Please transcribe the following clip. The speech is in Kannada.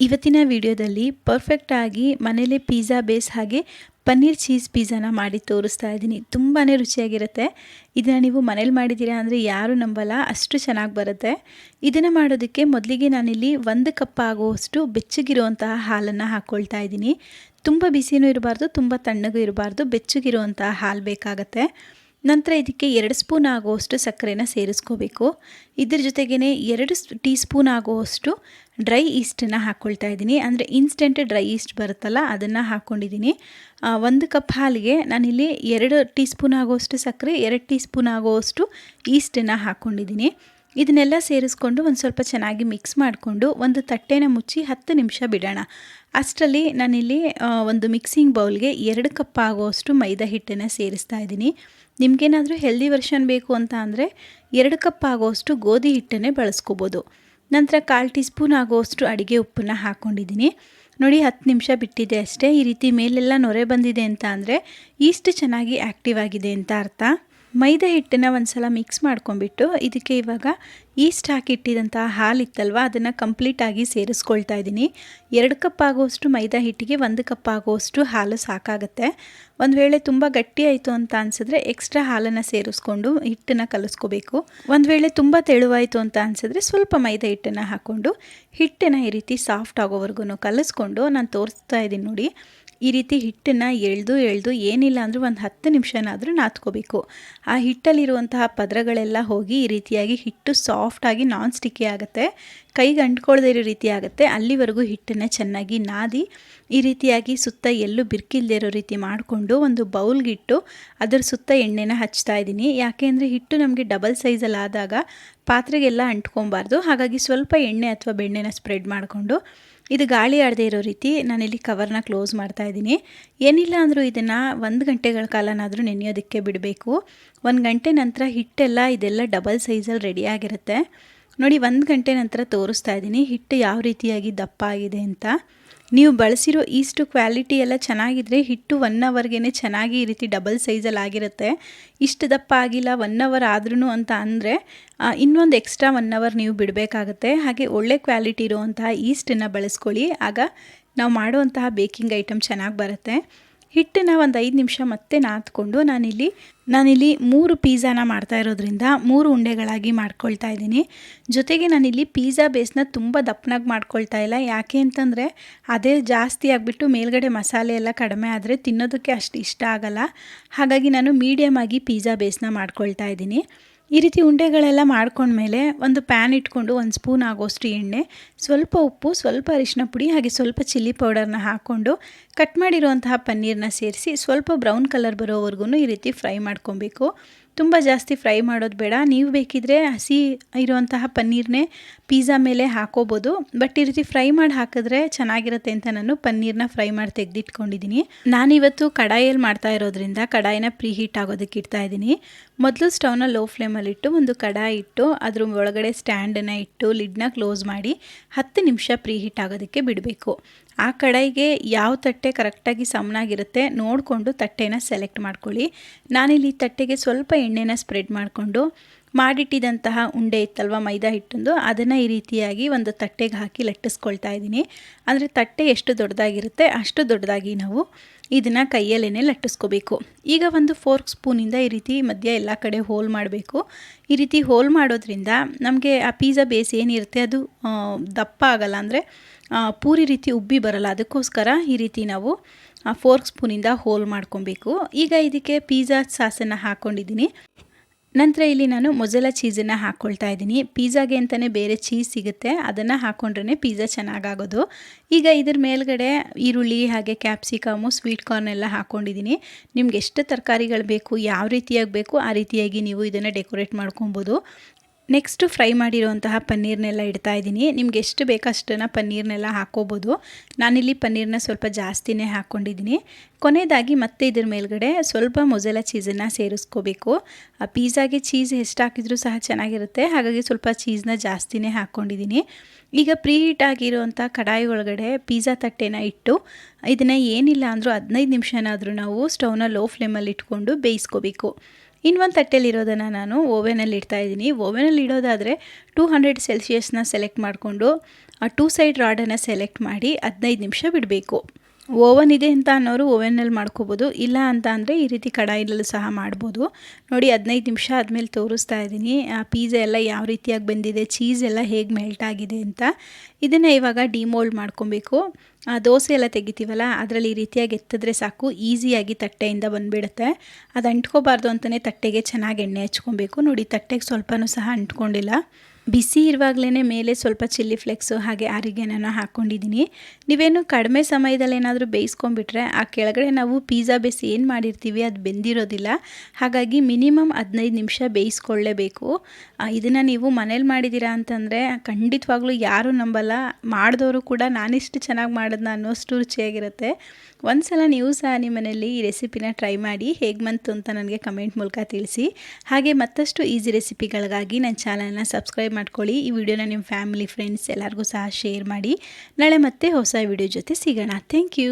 ಇವತ್ತಿನ ವಿಡಿಯೋದಲ್ಲಿ ಪರ್ಫೆಕ್ಟಾಗಿ ಮನೇಲಿ ಪಿಜ್ಜಾ ಬೇಸ್ ಹಾಗೆ ಪನ್ನೀರ್ ಚೀಸ್ ಪಿಜ್ಜಾನ ಮಾಡಿ ತೋರಿಸ್ತಾ ಇದ್ದೀನಿ. ತುಂಬಾ ರುಚಿಯಾಗಿರುತ್ತೆ. ಇದನ್ನು ನೀವು ಮನೇಲಿ ಮಾಡಿದ್ದೀರಾ ಅಂದರೆ ಯಾರು ನಂಬಲ್ಲ. ಅಷ್ಟು ಚೆನ್ನಾಗಿ ಬರುತ್ತೆ. ಇದನ್ನು ಮಾಡೋದಕ್ಕೆ ಮೊದಲಿಗೆ ನಾನಿಲ್ಲಿ ಒಂದು ಕಪ್ ಆಗುವಷ್ಟು ಬೆಚ್ಚಗಿರುವಂತಹ ಹಾಲನ್ನು ಹಾಕ್ಕೊಳ್ತಾ ಇದ್ದೀನಿ. ತುಂಬ ಬಿಸಿನೂ ಇರಬಾರ್ದು, ತುಂಬ ತಣ್ಣಗೂ ಇರಬಾರ್ದು. ಬೆಚ್ಚಗಿರುವಂತಹ ಹಾಲು ಬೇಕಾಗತ್ತೆ. ನಂತರ ಇದಕ್ಕೆ ಎರಡು ಸ್ಪೂನ್ ಆಗುವಷ್ಟು ಸಕ್ಕರೆನ ಸೇರಿಸ್ಕೋಬೇಕು. ಇದ್ರ ಜೊತೆಗೇ ಎರಡು ಟೀ ಸ್ಪೂನ್ ಆಗುವಷ್ಟು ಡ್ರೈ ಈಸ್ಟನ್ನು ಹಾಕ್ಕೊಳ್ತಾ ಇದ್ದೀನಿ. ಅಂದರೆ ಇನ್ಸ್ಟೆಂಟ್ ಡ್ರೈ ಈಸ್ಟ್ ಬರುತ್ತಲ್ಲ, ಅದನ್ನು ಹಾಕ್ಕೊಂಡಿದ್ದೀನಿ ಒಂದು ಕಪ್ ಹಾಲಿಗೆ ನಾನಿಲ್ಲಿ ಎರಡು ಟೀ ಸ್ಪೂನ್ ಆಗುವಷ್ಟು ಸಕ್ಕರೆ, ಎರಡು ಟೀ ಸ್ಪೂನ್ ಆಗುವಷ್ಟು ಈಸ್ಟನ್ನು ಹಾಕ್ಕೊಂಡಿದ್ದೀನಿ ಇದನ್ನೆಲ್ಲ ಸೇರಿಸ್ಕೊಂಡು ಒಂದು ಸ್ವಲ್ಪ ಚೆನ್ನಾಗಿ ಮಿಕ್ಸ್ ಮಾಡಿಕೊಂಡು ಒಂದು ತಟ್ಟೆನ ಮುಚ್ಚಿ ಹತ್ತು ನಿಮಿಷ ಬಿಡೋಣ. ಅಷ್ಟರಲ್ಲಿ ನಾನಿಲ್ಲಿ ಒಂದು ಮಿಕ್ಸಿಂಗ್ ಬೌಲ್ಗೆ ಎರಡು ಕಪ್ ಆಗುವಷ್ಟು ಮೈದಾ ಹಿಟ್ಟನ್ನು ಸೇರಿಸ್ತಾ ಇದ್ದೀನಿ. ನಿಮಗೇನಾದರೂ ಹೆಲ್ದಿ ವರ್ಷನ್ ಬೇಕು ಅಂತ ಅಂದರೆ ಎರಡು ಕಪ್ ಆಗುವಷ್ಟು ಗೋಧಿ ಹಿಟ್ಟನ್ನೇ ಬಳಸ್ಕೋಬೋದು. ನಂತರ ಕಾಲು ಟೀ ಸ್ಪೂನ್ ಆಗುವಷ್ಟು ಅಡುಗೆ ಉಪ್ಪನ್ನು ಹಾಕ್ಕೊಂಡಿದ್ದೀನಿ ನೋಡಿ, ಹತ್ತು ನಿಮಿಷ ಬಿಟ್ಟಿದೆ ಅಷ್ಟೇ. ಈ ರೀತಿ ಮೇಲೆಲ್ಲ ನೊರೆ ಬಂದಿದೆ ಅಂತ ಅಂದರೆ ಈಸ್ಟ್ ಚೆನ್ನಾಗಿ ಆ್ಯಕ್ಟಿವ್ ಆಗಿದೆ ಅಂತ ಅರ್ಥ. ಮೈದಾ ಹಿಟ್ಟನ್ನು ಒಂದು ಸಲ ಮಿಕ್ಸ್ ಮಾಡ್ಕೊಂಡ್ಬಿಟ್ಟು ಇದಕ್ಕೆ ಇವಾಗ ಈಸ್ಟ್ ಹಾಕಿಟ್ಟಿದಂಥ ಹಾಲು ಇತ್ತಲ್ವ ಅದನ್ನು ಕಂಪ್ಲೀಟಾಗಿ ಸೇರಿಸ್ಕೊಳ್ತಾ ಇದ್ದೀನಿ. ಎರಡು ಕಪ್ ಆಗೋಷ್ಟು ಮೈದಾ ಹಿಟ್ಟಿಗೆ, ಒಂದು ಕಪ್ ಆಗೋಷ್ಟು ಹಾಲು ಸಾಕಾಗುತ್ತೆ. ಒಂದು ವೇಳೆ ತುಂಬ ಗಟ್ಟಿ ಆಯಿತು ಅಂತ ಅನಿಸಿದ್ರೆ ಎಕ್ಸ್ಟ್ರಾ ಹಾಲನ್ನು ಸೇರಿಸ್ಕೊಂಡು ಹಿಟ್ಟನ್ನು ಕಲಿಸ್ಕೋಬೇಕು. ಒಂದು ವೇಳೆ ತುಂಬ ತೆಳುವಾಯಿತು ಅಂತ ಅನಿಸಿದ್ರೆ ಸ್ವಲ್ಪ ಮೈದಾ ಹಿಟ್ಟನ್ನು ಹಾಕ್ಕೊಂಡು ಹಿಟ್ಟನ್ನು ಈ ರೀತಿ ಸಾಫ್ಟ್ ಆಗೋವರೆಗೂ ಕಲಿಸ್ಕೊಂಡು ನಾನು ತೋರಿಸ್ತಾ ಇದ್ದೀನಿ ನೋಡಿ. ಈ ರೀತಿ ಹಿಟ್ಟನ್ನು ಎಳೆದು ಎಳೆದು ಏನಿಲ್ಲ ಅಂದರೂ ಒಂದು ಹತ್ತು ನಿಮಿಷನಾದರೂ ನಾದ್ಕೋಬೇಕು ಆ ಹಿಟ್ಟಲ್ಲಿರುವಂತಹ ಪದರಗಳೆಲ್ಲ ಹೋಗಿ ಈ ರೀತಿಯಾಗಿ ಹಿಟ್ಟು ಸಾಫ್ಟಾಗಿ ನಾನ್ ಸ್ಟಿಕ್ಕಿ ಆಗುತ್ತೆ. ಕೈಗೆ ಅಂಟ್ಕೊಳ್ಳದೇ ಇರೋ ರೀತಿ ಆಗುತ್ತೆ. ಅಲ್ಲಿವರೆಗೂ ಹಿಟ್ಟನ್ನು ಚೆನ್ನಾಗಿ ನಾದಿ, ಈ ರೀತಿಯಾಗಿ ಸುತ್ತ ಎಲ್ಲೂ ಬಿರ್ಕಿಲ್ದೇ ಇರೋ ರೀತಿ ಮಾಡಿಕೊಂಡು ಒಂದು ಬೌಲ್ಗಿಟ್ಟು ಅದರ ಸುತ್ತ ಎಣ್ಣೆನ ಹಚ್ತಾ ಇದ್ದೀನಿ. ಯಾಕೆ ಅಂದರೆ ಹಿಟ್ಟು ನಮಗೆ ಡಬಲ್ ಸೈಜಲ್ಲಿ ಆದಾಗ ಪಾತ್ರೆಗೆಲ್ಲ ಅಂಟ್ಕೊಬಾರ್ದು ಹಾಗಾಗಿ ಸ್ವಲ್ಪ ಎಣ್ಣೆ ಅಥವಾ ಬೆಣ್ಣೆನ ಸ್ಪ್ರೆಡ್ ಮಾಡಿಕೊಂಡು ಇದು ಗಾಳಿ ಆಡದೇ ಇರೋ ರೀತಿ ನಾನಿಲ್ಲಿ ಕವರ್ನ ಕ್ಲೋಸ್ ಮಾಡ್ತಾ ಇದ್ದೀನಿ. ಏನಿಲ್ಲ ಅಂದರೂ ಇದನ್ನು ಒಂದು ಗಂಟೆಗಳ ಕಾಲನಾದರೂ ನೆನೆಯೋದಕ್ಕೆ ಬಿಡಬೇಕು. ಒಂದು ಗಂಟೆ ನಂತರ ಹಿಟ್ಟೆಲ್ಲ ಇದೆಲ್ಲ ಡಬಲ್ ಸೈಜಲ್ಲಿ ರೆಡಿಯಾಗಿರುತ್ತೆ ನೋಡಿ, ಒಂದು ಗಂಟೆ ನಂತರ ತೋರಿಸ್ತಾ ಇದ್ದೀನಿ. ಹಿಟ್ಟು ಯಾವ ರೀತಿಯಾಗಿ ದಪ್ಪ ಆಗಿದೆ ಅಂತ. ನೀವು ಬಳಸಿರೋ ಈಸ್ಟು ಕ್ವಾಲಿಟಿ ಎಲ್ಲ ಚೆನ್ನಾಗಿದ್ರೆ ಹಿಟ್ಟು ಒನ್ ಅವರ್ಗೆ ಚೆನ್ನಾಗಿ ಈ ರೀತಿ ಡಬಲ್ ಸೈಜಲ್ಲಿ ಆಗಿರುತ್ತೆ. ಇಷ್ಟು ದಪ್ಪ ಆಗಿಲ್ಲ ಒನ್ ಅವರ್ ಆದ್ರೂ ಅಂತ ಅಂದರೆ ಇನ್ನೊಂದು ಎಕ್ಸ್ಟ್ರಾ ಒನ್ ಅವರ್ ನೀವು ಬಿಡಬೇಕಾಗತ್ತೆ. ಹಾಗೆ ಒಳ್ಳೆ ಕ್ವಾಲಿಟಿ ಇರುವಂತಹ ಈಸ್ಟನ್ನು ಬಳಸ್ಕೊಳ್ಳಿ. ಆಗ ನಾವು ಮಾಡುವಂತಹ ಬೇಕಿಂಗ್ ಐಟಮ್ ಚೆನ್ನಾಗಿ ಬರುತ್ತೆ. ಹಿಟ್ಟನ್ನು ಒಂದು ಐದು ನಿಮಿಷ ಮತ್ತೆ ನಾದ್ಕೊಂಡು ನಾನಿಲ್ಲಿ ನಾನಿಲ್ಲಿ ಮೂರು ಪಿಜ್ಜಾನ ಮಾಡ್ತಾ ಇರೋದ್ರಿಂದ ಮೂರು ಉಂಡೆಗಳಾಗಿ ಮಾಡ್ಕೊಳ್ತಾ ಇದ್ದೀನಿ. ಜೊತೆಗೆ ನಾನಿಲ್ಲಿ ಪಿಜ್ಜಾ ಬೇಸ್ನ ತುಂಬ ದಪ್ಪನಾಗಿ ಮಾಡ್ಕೊಳ್ತಾ ಇಲ್ಲ. ಯಾಕೆ ಅಂತಂದರೆ ಅದೇ ಜಾಸ್ತಿ ಆಗಿಬಿಟ್ಟು ಮೇಲ್ಗಡೆ ಮಸಾಲೆ ಎಲ್ಲ ಕಡಿಮೆ ಆದರೆ ತಿನ್ನೋದಕ್ಕೆ ಅಷ್ಟು ಇಷ್ಟ ಆಗಲ್ಲ. ಹಾಗಾಗಿ ನಾನು ಮೀಡಿಯಮ್ ಆಗಿ ಪಿಜ್ಜಾ ಬೇಸ್ನ ಮಾಡ್ಕೊಳ್ತಾ ಇದ್ದೀನಿ. ಈ ರೀತಿ ಉಂಡೆಗಳೆಲ್ಲ ಮಾಡ್ಕೊಂಡ್ಮೇಲೆ ಒಂದು ಪ್ಯಾನ್ ಇಟ್ಕೊಂಡು ಒಂದು ಸ್ಪೂನ್ ಆಗೋಷ್ಟು ಎಣ್ಣೆ, ಸ್ವಲ್ಪ ಉಪ್ಪು, ಸ್ವಲ್ಪ ಅರಿಶಿನ ಪುಡಿ, ಹಾಗೆ ಸ್ವಲ್ಪ ಚಿಲ್ಲಿ ಪೌಡರ್ನ ಹಾಕ್ಕೊಂಡು ಕಟ್ ಮಾಡಿರುವಂತಹ ಪನ್ನೀರನ್ನ ಸೇರಿಸಿ ಸ್ವಲ್ಪ ಬ್ರೌನ್ ಕಲರ್ ಬರೋವರೆಗೂ ಈ ರೀತಿ ಫ್ರೈ ಮಾಡ್ಕೊಬೇಕು. ತುಂಬ ಜಾಸ್ತಿ ಫ್ರೈ ಮಾಡೋದು ಬೇಡ. ನೀವು ಬೇಕಿದ್ರೆ ಹಸಿ ಇರುವಂತಹ ಪನ್ನೀರ್ನೇ ಪಿಜ್ಜಾ ಮೇಲೆ ಹಾಕೋಬೋದು. ಬಟ್ ಈ ರೀತಿ ಫ್ರೈ ಮಾಡಿ ಹಾಕಿದ್ರೆ ಚೆನ್ನಾಗಿರುತ್ತೆ ಅಂತ ನಾನು ಪನ್ನೀರ್ನ ಫ್ರೈ ಮಾಡಿ ತೆಗೆದಿಟ್ಕೊಂಡಿದ್ದೀನಿ ನಾನಿವತ್ತು ಕಡಾಯಲ್ಲಿ ಮಾಡ್ತಾ ಇರೋದ್ರಿಂದ ಕಡಾಯಿನ ಪ್ರೀ ಹೀಟ್ ಆಗೋದಕ್ಕೆ ಇಡ್ತಾ ಇದ್ದೀನಿ ಮೊದಲು ಸ್ಟವ್ನ ಲೋ ಫ್ಲೇಮಲ್ಲಿ ಇಟ್ಟು ಒಂದು ಕಡಾಯಿ ಇಟ್ಟು ಅದ್ರ ಒಳಗಡೆ ಸ್ಟ್ಯಾಂಡನ್ನು ಇಟ್ಟು ಲಿಡ್ನ ಕ್ಲೋಸ್ ಮಾಡಿ ಹತ್ತು ನಿಮಿಷ ಪ್ರೀ ಹೀಟ್ ಆಗೋದಕ್ಕೆ ಬಿಡಬೇಕು. ಆ ಕಡಾಯಿಗೆ ಯಾವ ತಟ್ಟೆ ಕರೆಕ್ಟಾಗಿ ಸಮನಾಗಿರುತ್ತೆ ನೋಡಿಕೊಂಡು ತಟ್ಟೆನ ಸೆಲೆಕ್ಟ್ ಮಾಡ್ಕೊಳ್ಳಿ. ನಾನಿಲ್ಲಿ ತಟ್ಟೆಗೆ ಸ್ವಲ್ಪ ಎಣ್ಣೆನ ಸ್ಪ್ರೆಡ್ ಮಾಡಿಕೊಂಡು ಮಾಡಿಟ್ಟಿದಂತಹ ಉಂಡೆ ಇತ್ತಲ್ವ ಮೈದಾ ಹಿಟ್ಟೊಂದು? ಅದನ್ನು ಈ ರೀತಿಯಾಗಿ ಒಂದು ತಟ್ಟೆಗೆ ಹಾಕಿ ಲಟ್ಟಿಸ್ಕೊಳ್ತಾ ಇದ್ದೀನಿ. ಅಂದರೆ ತಟ್ಟೆ ಎಷ್ಟು ದೊಡ್ಡದಾಗಿರುತ್ತೆ ಅಷ್ಟು ದೊಡ್ಡದಾಗಿ ನಾವು ಇದನ್ನು ಕೈಯಲ್ಲೇ ಲಟ್ಟಿಸ್ಕೋಬೇಕು. ಈಗ ಒಂದು ಫೋರ್ಕ್ ಸ್ಪೂನಿಂದ ಈ ರೀತಿ ಮಧ್ಯ ಎಲ್ಲ ಕಡೆ ಹೋಲ್ ಮಾಡಬೇಕು. ಈ ರೀತಿ ಹೋಲ್ ಮಾಡೋದ್ರಿಂದ ನಮಗೆ ಆ ಪೀಝಾ ಬೇಸ್ ಏನಿರುತ್ತೆ ಅದು ದಪ್ಪ ಆಗಲ್ಲ. ಅಂದರೆ ಪೂರಿ ರೀತಿ ಉಬ್ಬಿ ಬರಲ್ಲ. ಅದಕ್ಕೋಸ್ಕರ ಈ ರೀತಿ ನಾವು ಫೋರ್ಕ್ ಸ್ಪೂನಿಂದ ಹೋಲ್ ಮಾಡ್ಕೊಬೇಕು. ಈಗ ಇದಕ್ಕೆ ಪೀಝಾ ಸಾಸನ್ನು ಹಾಕ್ಕೊಂಡಿದ್ದೀನಿ ನಂತರ ಇಲ್ಲಿ ನಾನು ಮೊಜಲ ಚೀಸನ್ನು ಹಾಕ್ಕೊಳ್ತಾ ಇದ್ದೀನಿ. ಪಿಜ್ಜಾಗೆ ಅಂತಲೇ ಬೇರೆ ಚೀಸ್ ಸಿಗುತ್ತೆ. ಅದನ್ನು ಹಾಕ್ಕೊಂಡ್ರೆ ಪಿಜ್ಜಾ ಚೆನ್ನಾಗಾಗೋದು. ಈಗ ಇದ್ರ ಮೇಲ್ಗಡೆ ಈರುಳ್ಳಿ, ಹಾಗೆ ಕ್ಯಾಪ್ಸಿಕಮು, ಸ್ವೀಟ್ ಕಾರ್ನ್ ಎಲ್ಲ ಹಾಕ್ಕೊಂಡಿದ್ದೀನಿ ನಿಮ್ಗೆ ಎಷ್ಟು ತರಕಾರಿಗಳು ಬೇಕು, ಯಾವ ರೀತಿಯಾಗಿ ಬೇಕು, ಆ ರೀತಿಯಾಗಿ ನೀವು ಇದನ್ನು ಡೆಕೋರೇಟ್ ಮಾಡ್ಕೊಬೋದು. ನೆಕ್ಸ್ಟು ಫ್ರೈ ಮಾಡಿರುವಂತಹ ಪನ್ನೀರ್ನೆಲ್ಲ ಇಡ್ತಾ ಇದ್ದೀನಿ. ನಿಮ್ಗೆ ಎಷ್ಟು ಬೇಕಷ್ಟನ್ನು ಪನ್ನೀರ್ನೆಲ್ಲ ಹಾಕೋಬೋದು. ನಾನಿಲ್ಲಿ ಪನ್ನೀರ್ನ ಸ್ವಲ್ಪ ಜಾಸ್ತಿನೇ ಹಾಕ್ಕೊಂಡಿದ್ದೀನಿ ಕೊನೆಯದಾಗಿ ಮತ್ತೆ ಇದ್ರ ಮೇಲ್ಗಡೆ ಸ್ವಲ್ಪ ಮೊಜೆಲ ಚೀಸನ್ನು ಸೇರಿಸ್ಕೋಬೇಕು. ಆ ಪಿಜ್ಜಾಗೆ ಚೀಸ್ ಎಷ್ಟು ಹಾಕಿದ್ರೂ ಸಹ ಚೆನ್ನಾಗಿರುತ್ತೆ. ಹಾಗಾಗಿ ಸ್ವಲ್ಪ ಚೀಸ್ನ ಜಾಸ್ತಿನೇ ಹಾಕ್ಕೊಂಡಿದ್ದೀನಿ ಈಗ ಪ್ರೀ ಹೀಟ್ ಆಗಿರುವಂಥ ಕಡಾಯಿ ಒಳಗಡೆ ಪಿಜ್ಜಾ ತಟ್ಟೆನ ಇಟ್ಟು, ಇದನ್ನು ಏನಿಲ್ಲ ಅಂದರೂ ಹದಿನೈದು ನಿಮಿಷನಾದರೂ ನಾವು ಸ್ಟೌವ್ನ ಲೋ ಫ್ಲೇಮಲ್ಲಿ ಇಟ್ಕೊಂಡು ಬೇಯಿಸ್ಕೋಬೇಕು. ಇನ್ನೊಂದು ತಟ್ಟೆಲಿರೋದನ್ನು ನಾನು ಓವೆನಲ್ಲಿ ಇಡ್ತಾ ಇದ್ದೀನಿ. ಓವೆನಲ್ಲಿ ಇಡೋದಾದರೆ ಟೂ ಹಂಡ್ರೆಡ್ ಸೆಲ್ಸಿಯಸ್ನ ಸೆಲೆಕ್ಟ್ ಮಾಡಿಕೊಂಡು ಟೂ ಸೈಡ್ ರಾಡನ್ನು ಸೆಲೆಕ್ಟ್ ಮಾಡಿ ಹದಿನೈದು ನಿಮಿಷ ಬಿಡಬೇಕು. ಓವನ್ ಇದೆ ಅಂತ ಅನ್ನೋರು ಓವನ್ನಲ್ಲಿ ಮಾಡ್ಕೋಬೋದು, ಇಲ್ಲ ಅಂತ ಅಂದರೆ ಈ ರೀತಿ ಕಡಾಯಿಲಲ್ಲೂ ಸಹ ಮಾಡ್ಬೋದು. ನೋಡಿ, ಹದಿನೈದು ನಿಮಿಷ ಆದಮೇಲೆ ತೋರಿಸ್ತಾ ಇದ್ದೀನಿ. ಆ ಪೀಝಾ ಎಲ್ಲ ಯಾವ ರೀತಿಯಾಗಿ ಬಂದಿದೆ ಚೀಸ್ ಎಲ್ಲ ಹೇಗೆ ಮೆಲ್ಟ್ ಆಗಿದೆ ಅಂತ. ಇದನ್ನು ಇವಾಗ ಡಿಮೋಲ್ಡ್ ಮಾಡ್ಕೊಬೇಕು. ಆ ದೋಸೆ ಎಲ್ಲ ತೆಗಿತೀವಲ್ಲ, ಅದರಲ್ಲಿ ಈ ರೀತಿಯಾಗಿ ಎತ್ತಿದ್ರೆ ಸಾಕು ಈಸಿಯಾಗಿ ತಟ್ಟೆಯಿಂದ ಬಂದುಬಿಡುತ್ತೆ. ಅದು ಅಂಟ್ಕೋಬಾರ್ದು ಅಂತಲೇ ತಟ್ಟೆಗೆ ಚೆನ್ನಾಗಿ ಎಣ್ಣೆ ಹಚ್ಕೊಬೇಕು. ನೋಡಿ, ತಟ್ಟೆಗೆ ಸ್ವಲ್ಪನೂ ಸಹ ಅಂಟ್ಕೊಂಡಿಲ್ಲ. ಬಿಸಿ ಇರುವಾಗಲೇ ಮೇಲೆ ಸ್ವಲ್ಪ ಚಿಲ್ಲಿ ಫ್ಲೆಕ್ಸು ಹಾಗೆ ಆರಿಗೆನನ್ನು ಹಾಕ್ಕೊಂಡಿದ್ದೀನಿ. ನೀವೇನು ಕಡಿಮೆ ಸಮಯದಲ್ಲಿ ಏನಾದರೂ ಬೇಯಿಸ್ಕೊಂಡ್ಬಿಟ್ರೆ ಆ ಕೆಳಗಡೆ ನಾವು ಪಿಜ್ಜಾ ಬೇಸ್ ಏನು ಮಾಡಿರ್ತೀವಿ ಅದು ಬೆಂದಿರೋದಿಲ್ಲ. ಹಾಗಾಗಿ ಮಿನಿಮಮ್ ಹದಿನೈದು ನಿಮಿಷ ಬೇಯಿಸ್ಕೊಳ್ಳೇಬೇಕು. ಇದನ್ನು ನೀವು ಮನೇಲಿ ಮಾಡಿದ್ದೀರಾ ಅಂತಂದರೆ ಖಂಡಿತವಾಗ್ಲೂ ಯಾರೂ ನಂಬಲ್ಲ. ಮಾಡಿದವರು ಕೂಡ ನಾನಿಷ್ಟು ಚೆನ್ನಾಗಿ ಮಾಡೋದನ್ನ ಅನ್ನೋಷ್ಟು ರುಚಿಯಾಗಿರುತ್ತೆ. ಒಂದು ಸಲ ನೀವು ಸಹ ನಿಮ್ಮ ಮನೆಯಲ್ಲಿ ಈ ರೆಸಿಪಿನ ಟ್ರೈ ಮಾಡಿ ಹೇಗೆ ಬಂತು ಅಂತ ನನಗೆ ಕಮೆಂಟ್ ಮೂಲಕ ತಿಳಿಸಿ. ಹಾಗೆ ಮತ್ತಷ್ಟು ಈಸಿ ರೆಸಿಪಿಗಳಿಗಾಗಿ ನನ್ನ ಚಾನಲ್ನ ಸಬ್ಸ್ಕ್ರೈಬ್ ಮಾಡ್ಕೊಳ್ಳಿ. ಈ ವಿಡಿಯೋನ ನಿಮ್ಮ ಫ್ಯಾಮಿಲಿ, ಫ್ರೆಂಡ್ಸ್ ಎಲ್ಲರಿಗೂ ಸಹ ಶೇರ್ ಮಾಡಿ. ನಾಳೆ ಮತ್ತೆ ಹೊಸ ವಿಡಿಯೋ ಜೊತೆ ಸಿಗೋಣ. Thank you.